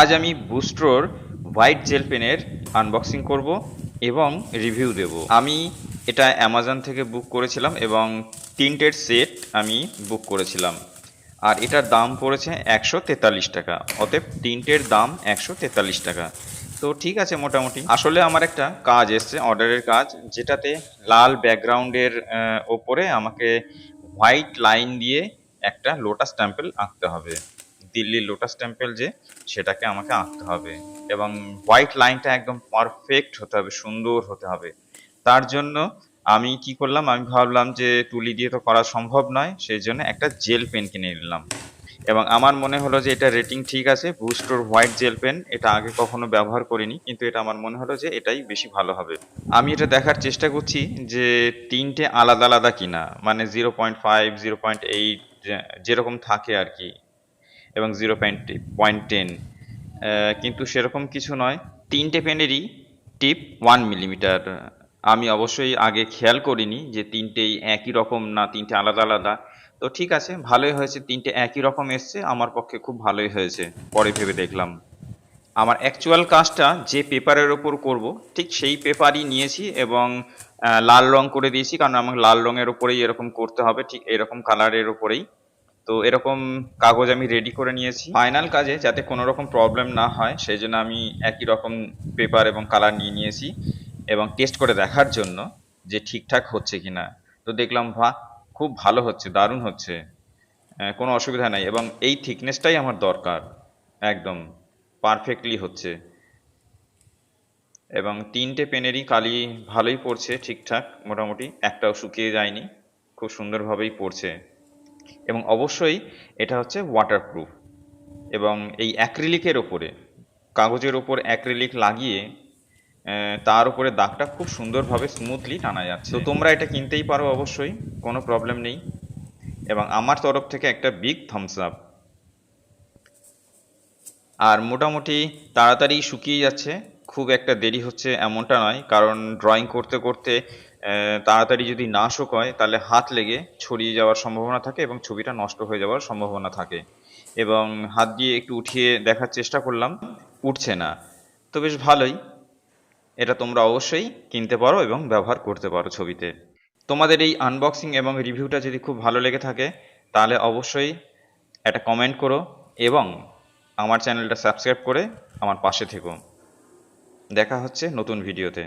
আজ আমি বুস্ট্রোর হোয়াইট জেল পেনের আনবক্সিং করব এবং রিভিউ দেব। আমি এটা অ্যামাজন থেকে বুক করেছিলাম এবং তিনটের সেট আমি বুক করেছিলাম। আর এটার দাম পড়েছে একশো তেতাল্লিশ টাকা। অতএব তিনটের দাম একশো তেতাল্লিশ টাকা। তো ঠিক আছে মোটামুটি। আসলে আমার একটা কাজ এসছে, অর্ডারের কাজ, যেটাতে লাল ব্যাকগ্রাউন্ডের ওপরে আমাকে হোয়াইট লাইন দিয়ে একটা লোটাস টেম্পল আঁকতে হবে। দিল্লির লোটাস টেম্পল যে, সেটাকে আমাকে আঁকতে হবে। এবং হোয়াইট লাইনটা একদম পারফেক্ট হতে হবে, সুন্দর হতে হবে। তার জন্য আমি কি করলাম, আমি ভাবলাম যে তুলি দিয়ে তো করা সম্ভব নয়, সেই জন্য একটা জেল পেন কিনে নিলাম। এবং আমার মনে হলো যে এটা রেটিং ঠিক আছে, বুস্টোর হোয়াইট জেল পেন, এটা আগে কখনো ব্যবহার করিনি, কিন্তু এটা আমার মনে হলো যে এটাই বেশি ভালো হবে। আমি এটা দেখার চেষ্টা করছি যে তিনটে আলাদা আলাদা কিনা মানে zero point five zero point eight যেরকম থাকে আর কি। এবং জিরো পয়েন্ট পয়েন্ট টেন কিন্তু সেরকম কিছু নয়। তিনটে পেনেরই টিপ ওয়ান মিলিমিটার আমি অবশ্যই আগে খেয়াল করিনি যে তিনটেই একই রকম না তিনটে আলাদা আলাদা। তো ঠিক আছে, ভালোই হয়েছে, তিনটে একই রকম এসছে, আমার পক্ষে খুব ভালোই হয়েছে। পরে ভেবে দেখলাম। আমার অ্যাকচুয়াল কাজটা যে পেপারের ওপর করব, ঠিক সেই পেপারই নিয়েছি এবং লাল রং করে দিয়েছি, কারণ আমাকে লাল রঙের ওপরেই এরকম করতে হবে, ঠিক এরকম কালারের ওপরেই। তো এরকম কাগজ আমি রেডি করে নিয়েছি। ফাইনাল কাজে যাতে কোনো রকম প্রবলেম না হয়, সেই জন্য আমি একই রকম পেপার এবং কালার নিয়ে নিয়েছি এবং টেস্ট করে দেখার জন্য যে ঠিকঠাক হচ্ছে কিনা। তো দেখলাম, বাহ, খুব ভালো হচ্ছে, দারুণ হচ্ছে। কোনো অসুবিধা নাই। এবং এই থিকনেসটাই আমার দরকার, একদম পারফেক্টলি হচ্ছে। এবং তিনটে পেনেরই কালি ভালোই পড়ছে ঠিকঠাক, মোটামুটি একটাও শুকিয়ে যায়নি, খুব সুন্দরভাবেই পড়ছে। এবং অবশ্যই এটা হচ্ছে ওয়াটারপ্রুফ এবং এই অ্যাক্রিলিকের ওপরে, কাগজের ওপর অ্যাক্রিলিক লাগিয়ে তার উপরে দাগটা খুব সুন্দরভাবে স্মুথলি টানা যাচ্ছে। তো তোমরা এটা কিনতেই পারো অবশ্যই, কোনো প্রবলেম নেই। এবং আমার তরফ থেকে একটা বিগ থামস আপ আর মোটামুটি তাড়াতাড়ি শুকিয়ে যাচ্ছে, খুব একটা দেরি হচ্ছে এমনটা নয়, কারণ ড্রয়িং করতে করতে তাড়াতাড়ি যদি না শুকোয় তাহলে হাত লেগে ছড়িয়ে যাওয়ার সম্ভাবনা থাকে এবং ছবিটা নষ্ট হয়ে যাওয়ার সম্ভাবনা থাকে। এবং হাত দিয়ে একটু উঠিয়ে দেখার চেষ্টা করলাম, উঠছে না। তো বেশ ভালোই। এটা তোমরা অবশ্যই কিনতে পারো এবং ব্যবহার করতে পারো ছবিতে। তোমাদের এই আনবক্সিং এবং রিভিউটা যদি খুব ভালো লেগে থাকে, তাহলে অবশ্যই একটা কমেন্ট করো এবং আমার চ্যানেলটা সাবস্ক্রাইব করে আমার পাশে থেকো। দেখা হচ্ছে নতুন ভিডিওতে